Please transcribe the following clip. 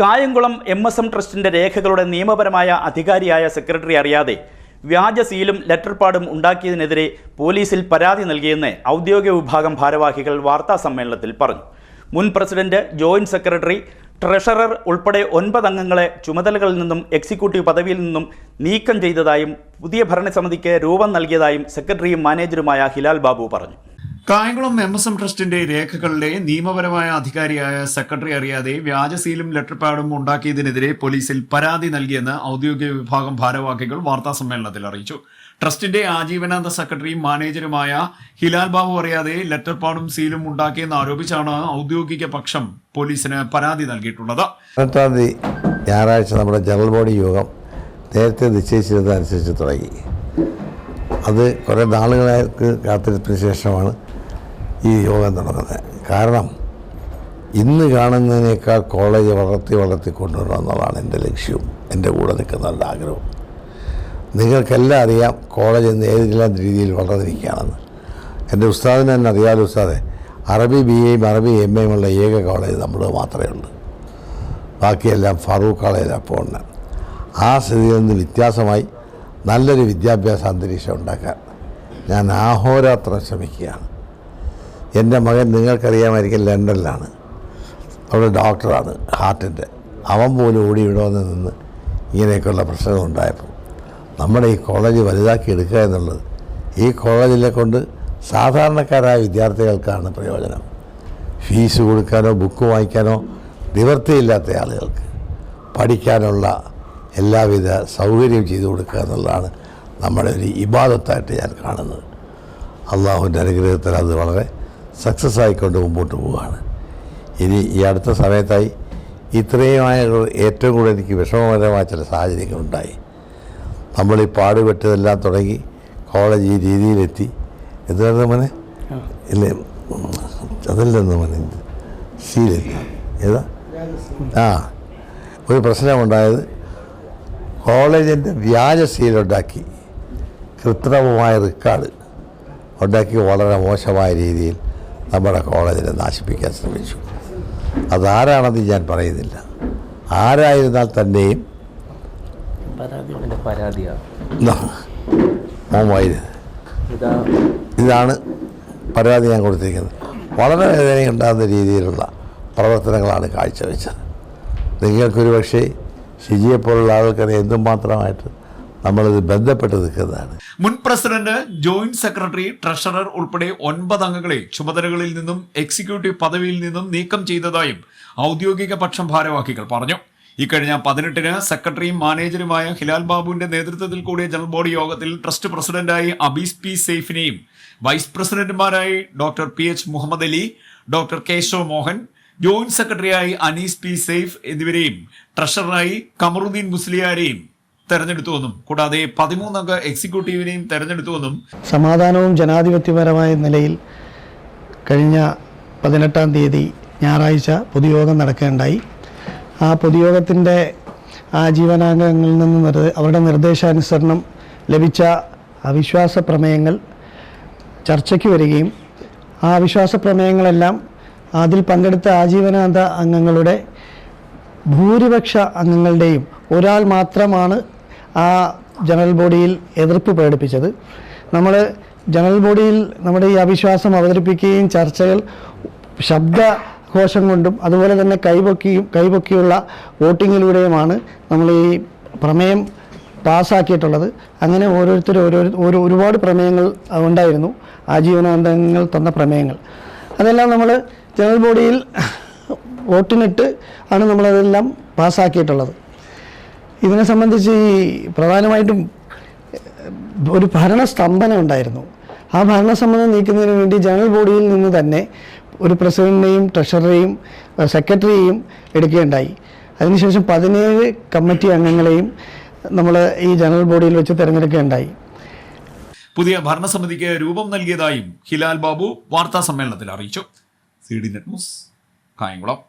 Kayamkulam M S M ട്രസ്റ്റിന്റെ രേഖകളുടെ നിയമപരമായ അധികാരിയായ സെക്രട്ടറി അറിയാതെ വ്യാജ സീലും ലെറ്റർ പാഡും ഉണ്ടാക്കിയതിനെതിരെ പോലീസിൽ പരാതി നൽകിയെന്ന് ഔദ്യോഗിക വിഭാഗം ഭാരവാഹികൾ വാർത്താ സമ്മേളനത്തിൽ പറഞ്ഞു. മുൻ പ്രസിഡന്റ് ജോയിന്റ് സെക്രട്ടറി ട്രഷറർ ഉൾപ്പെടെ ഒൻപത് അംഗങ്ങളെ ചുമതലകളിൽ നിന്നും എക്സിക്യൂട്ടീവ് പദവിയിൽ നിന്നും നീക്കം ചെയ്തതായും പുതിയ ഭരണസമിതിക്ക് രൂപം നൽകിയതായും സെക്രട്ടറിയും മാനേജറുമായ ഹിലാൽ ബാബു പറഞ്ഞു. കായംകുളം എം എസ് എം ട്രസ്റ്റിന്റെ രേഖകളിലെ നിയമപരമായ അധികാരിയായ സെക്രട്ടറി അറിയാതെ വ്യാജ സീലും ലെറ്റർ പാഡും ഉണ്ടാക്കിയതിനെതിരെ പോലീസിൽ പരാതി നൽകിയെന്ന് ഔദ്യോഗിക വിഭാഗം ഭാരവാഹികൾ വാർത്താ സമ്മേളനത്തിൽ അറിയിച്ചു. ട്രസ്റ്റിന്റെ ആജീവനാന്ത സെക്രട്ടറിയും മാനേജറുമായ ഹിലാൽ ബാബു അറിയാതെ ലെറ്റർ പാഡും സീലും ഉണ്ടാക്കിയെന്ന് ആരോപിച്ചാണ് ഔദ്യോഗിക പക്ഷം പോലീസിന് പരാതി നൽകിയിട്ടുള്ളത്. ഞായറാഴ്ച നമ്മുടെ ജനറൽ ബോഡി യോഗം നേരത്തെ നിശ്ചയിച്ചിരുന്നതനുസരിച്ച് തുടങ്ങി. അത് കുറേ നാളുകളായി കാത്തിരിപ്പിന് ശേഷമാണ് ഈ യോഗം നടന്നത് കാരണം ഇന്ന് കാണുന്നതിനേക്കാൾ കോളേജ് വളർത്തി വളർത്തി കൊണ്ടുവരണം എന്നുള്ളതാണ് എന്റെ ലക്ഷ്യവും എന്റെ കൂടെ നിൽക്കുന്നവരുടെ ആഗ്രഹവും നിങ്ങൾക്കെല്ലാം അറിയാം കോളേജ് ഇന്ന് ഏതെല്ലാം രീതിയിൽ വളർന്നിരിക്കുകയാണെന്ന്. എന്റെ ഉസ്താദിന് തന്നെ അറിയാലോ ഉസ്താദെ അറബി ബി എയും അറബി എം എയും ഉള്ള ഏക കോളേജ് നമ്മൾ മാത്രമേ ഉള്ളൂ. ബാക്കിയെല്ലാം ഫറൂഖ് കോളേജിലാണ് പോകുന്നത് ആ സ്ഥിതിയിൽ നിന്ന് വ്യത്യാസമായി നല്ലൊരു വിദ്യാഭ്യാസ അന്തരീക്ഷം ഉണ്ടാക്കാൻ ഞാൻ ആഹോരാത്രം ശ്രമിക്കുകയാണ്. എന്റെ മകൻ നിങ്ങൾക്കറിയാമായിരിക്കും ലണ്ടനിലാണ്. അവിടെ ഡോക്ടറാണ് ഹാർട്ടിന്റെ. അവൻ പോലും ഓടി ഇടവന്ന് നിന്ന് ഇങ്ങനെയൊക്കെയുള്ള പ്രശ്നങ്ങൾ ഉണ്ടായപ്പോൾ. നമ്മുടെ ഈ കോളേജ് വലുതാക്കി എടുക്കുക എന്നുള്ളത് ഈ കോളേജിലെ കൊണ്ട് സാധാരണക്കാരായ വിദ്യാർത്ഥികൾക്കാണ് പ്രയോജനം. ഫീസ് കൊടുക്കാനോ ബുക്ക് വാങ്ങിക്കാനോ നിവൃത്തിയില്ലാത്ത ആളുകൾക്ക് പഠിക്കാനുള്ള എല്ലാവിധ സൗകര്യവും ചെയ്തു കൊടുക്കുക എന്നുള്ളതാണ് നമ്മുടെ ഒരു ഇബാദത്തായിട്ട് ഞാൻ കാണുന്നത്. അള്ളാഹുവിന്റെ അനുഗ്രഹത്തിൽ അത് വളരെ സക്സസ് ആയിക്കൊണ്ട് മുമ്പോട്ട് പോവുകയാണ്. ഇനി ഈ അടുത്ത സമയത്തായി ഇത്രയുമായ ഏറ്റവും കൂടുതൽ എനിക്ക് വിഷമകരമായ ചില സാഹചര്യങ്ങളുണ്ടായി നമ്മൾ ഈ പാടുപെട്ടതെല്ലാം തുടങ്ങി കോളേജ് ഈ രീതിയിലെത്തി. എന്തായിരുന്നു മോനെ? ഇല്ലേ? അതല്ലെന്ന് മോനെ ശീലില്ല ഏതാ? ആ. ഒരു പ്രശ്നമുണ്ടായത് കോളേജിന്റെ വ്യാജ സീലുണ്ടാക്കി കൃത്രിമമായ റെക്കാർഡ് ഉണ്ടാക്കി വളരെ മോശമായ രീതിയിൽ. നമ്മുടെ കോളേജിനെ നാശിപ്പിക്കാൻ ശ്രമിച്ചു. അതാരാണെന്ന് ഞാൻ പറയുന്നില്ല. ആരായിരുന്നാൽ തന്നെയും ഇതാണ് പരാതി ഞാൻ കൊടുത്തിരിക്കുന്നത്. വളരെ വേദനയുണ്ടാകുന്ന രീതിയിലുള്ള പ്രവർത്തനങ്ങളാണ് കാഴ്ചവെച്ചത്. നിങ്ങൾക്കൊരു പക്ഷേ ഷിജിയെപ്പോലുള്ള ആൾക്കാരെ എന്തുമാത്രമായിട്ട് നമ്മളിത് ബന്ധപ്പെട്ട് നിൽക്കുന്നതാണ്. മുൻ പ്രസിഡന്റ് ജോയിന്റ് സെക്രട്ടറി ട്രഷറർ ഉൾപ്പെടെ ഒൻപത് അംഗങ്ങളെ ചുമതലകളിൽ നിന്നും എക്സിക്യൂട്ടീവ് പദവിയിൽ നിന്നും നീക്കം ചെയ്തതായും ഔദ്യോഗിക പക്ഷം ഭാരവാഹികൾ പറഞ്ഞു. ഇക്കഴിഞ്ഞ പതിനെട്ടിന് സെക്രട്ടറിയും മാനേജറുമായ ഹിലാൽ ബാബുവിന്റെ നേതൃത്വത്തിൽ കൂടിയ ജനറൽ ബോഡി യോഗത്തിൽ ട്രസ്റ്റ് പ്രസിഡന്റായി അബീസ് പി സെയ്ഫിനെയും vice പ്രസിഡന്റുമാരായി doctor P H Muhammad Ali doctor Keshav Mohan joint സെക്രട്ടറിയായി അനീസ് പി സെയ്ഫ് എന്നിവരെയും ട്രഷററായി കമറുദ്ദീൻ മുസ്ലിയാരെയും തെരഞ്ഞെടുത്തുവെന്നും കൂടാതെ പതിമൂന്നംഗ എക്സിക്യൂട്ടീവിനെയും തെരഞ്ഞെടുത്തുവെന്നും സമാധാനവും ജനാധിപത്യപരമായ നിലയിൽ കഴിഞ്ഞ പതിനെട്ടാം തീയതി ഞായറാഴ്ച പൊതുയോഗം നടക്കുകയുണ്ടായി. ആ പൊതുയോഗത്തിന്റെ ആജീവനാംഗങ്ങളിൽ നിന്ന് നിർ അവരുടെ നിർദ്ദേശാനുസരണം ലഭിച്ച അവിശ്വാസ പ്രമേയങ്ങൾ ചർച്ചയ്ക്ക് വരികയും ആ അവിശ്വാസ പ്രമേയങ്ങളെല്ലാം അതിൽ പങ്കെടുത്ത ആജീവനാന്ത അംഗങ്ങളുടെ ഭൂരിപക്ഷ അംഗങ്ങളുടെയും ഒരാൾ മാത്രമാണ് ആ ജനറൽ ബോഡിയിൽ എതിർപ്പ് പ്രകടിപ്പിച്ചത്. നമ്മൾ ജനറൽ ബോഡിയിൽ നമ്മുടെ ഈ അവിശ്വാസം അവതരിപ്പിക്കുകയും ചർച്ചകൾ ശബ്ദ ഘോഷം കൊണ്ടും അതുപോലെ തന്നെ കൈപൊക്കിയും കൈപൊക്കിയുള്ള വോട്ടിങ്ങിലൂടെയുമാണ് നമ്മൾ ഈ പ്രമേയം പാസ്സാക്കിയിട്ടുള്ളത് അങ്ങനെ ഓരോരുത്തരും ഓരോ ഒരുപാട് പ്രമേയങ്ങൾ ഉണ്ടായിരുന്നു. ആജീവനാന്തങ്ങൾ തന്ന പ്രമേയങ്ങൾ. അതെല്ലാം നമ്മൾ ജനറൽ ബോഡിയിൽ വോട്ടിനിട്ട് ആണ് നമ്മളതെല്ലാം പാസ്സാക്കിയിട്ടുള്ളത് ഇതിനെ സംബന്ധിച്ച് ഈ പ്രധാനമായിട്ടും ഒരു ഭരണസ്തംഭനം ഉണ്ടായിരുന്നു. ആ ഭരണസ്തംഭനം നീക്കുന്നതിന് വേണ്ടി ജനറൽ ബോഡിയിൽ നിന്ന് തന്നെ ഒരു പ്രസിഡന്റിനെയും ട്രഷററേയും സെക്രട്ടറിയെയും എടുക്കുകയുണ്ടായി. അതിനുശേഷം പതിനേഴ് കമ്മിറ്റി അംഗങ്ങളെയും നമ്മൾ ഈ ജനറൽ ബോഡിയിൽ വെച്ച് തിരഞ്ഞെടുക്കുകയുണ്ടായി. പുതിയ ഭരണസമിതിക്ക് രൂപം നൽകിയതായും ഹിലാൽ ബാബു വാർത്താ സമ്മേളനത്തിൽ അറിയിച്ചു. C D net news Kayamkulam.